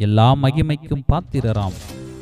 எல்லா மகிமைக்கும் பாத்திரராம்.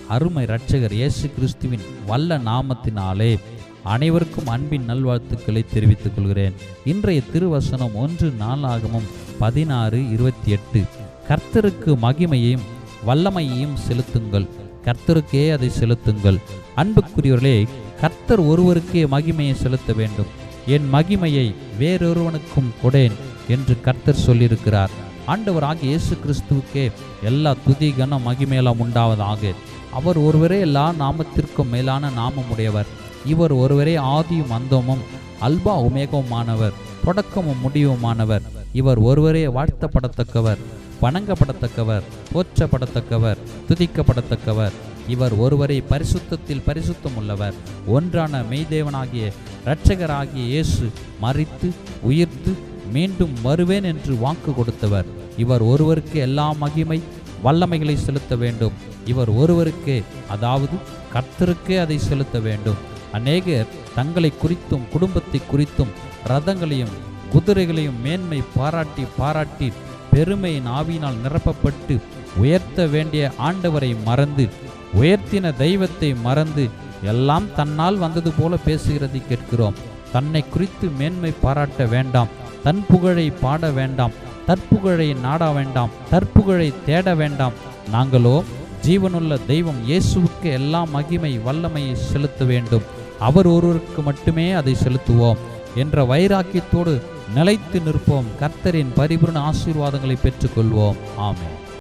அருமை இரட்சகர் இயேசு கிறிஸ்துவின் வல்ல நாமத்தினாலே அனைவருக்கும் அன்பின் நல்வாழ்த்துக்களை தெரிவித்துக் கொள்கிறேன். இன்றைய திருவசனம் ஒன்று நாளாகமும் பதினாறு இருபத்தி எட்டு. கர்த்தருக்கு மகிமையையும் வல்லமையையும் செலுத்துங்கள். கர்த்தருக்கே அதை செலுத்துங்கள். அன்புக்குரியவர்களே கர்த்தர் ஒருவருக்கே மகிமையை செலுத்த வேண்டும். என் மகிமையை வேறொருவனுக்கும் கொடேன் என்று கர்த்தர் சொல்லியிருக்கிறார். ஆண்டவராகிய இயேசு கிறிஸ்துவுக்கே எல்லா துதி கன மகிமேலாம் உண்டாவதாக. அவர் ஒருவரே எல்லா நாமத்திற்கும் மேலான நாமமுடையவர். இவர் ஒருவரே ஆதியும் அந்தமும் அல்பா உமேகவுமானவர் தொடக்கமும் முடிவுமானவர். இவர் ஒருவரே வாழ்த்தப்படத்தக்கவர் வணங்கப்படத்தக்கவர் போற்றப்படத்தக்கவர் துதிக்கப்படத்தக்கவர். இவர் ஒருவரை பரிசுத்தத்தில் பரிசுத்தம் உள்ளவர் ஒன்றான மெய்தேவனாகிய இரட்சகராகிய இயேசு மறித்து உயிர்த்து மீண்டும் வருவேன் என்று வாக்கு கொடுத்தவர். இவர் ஒருவருக்கு எல்லா மகிமை வல்லமைகளை செலுத்த வேண்டும். இவர் ஒருவருக்கே அதாவது கர்த்தருக்கே அதை செலுத்த வேண்டும். அநேகர் தங்களை குறித்தும் குடும்பத்தை குறித்தும் ரதங்களையும் குதிரைகளையும் மேன்மை பாராட்டி பாராட்டி பெருமையின் ஆவியினால் நிரப்பப்பட்டு உயர்த்த வேண்டிய ஆண்டவரை மறந்து உயர்த்தின தெய்வத்தை மறந்து எல்லாம் தன்னால் வந்தது போல பேசுகிறதை கேட்கிறோம். தன்னை குறித்து மேன்மை பாராட்ட வேண்டாம். தன் புகழை பாட வேண்டாம். தற்புகழை நாட வேண்டாம் தற்புகழை தேட வேண்டாம். நாங்களோ ஜீவனுள்ள தெய்வம் இயேசுவுக்கு எல்லா மகிமை வல்லமையை செலுத்த வேண்டும். அவர் ஒருவருக்கு மட்டுமே அதை செலுத்துவோம் என்ற வைராக்கியத்தோடு நிலைத்து நிற்போம். கர்த்தரின் பரிபூர்ண ஆசீர்வாதங்களை பெற்றுக்கொள்வோம். ஆமே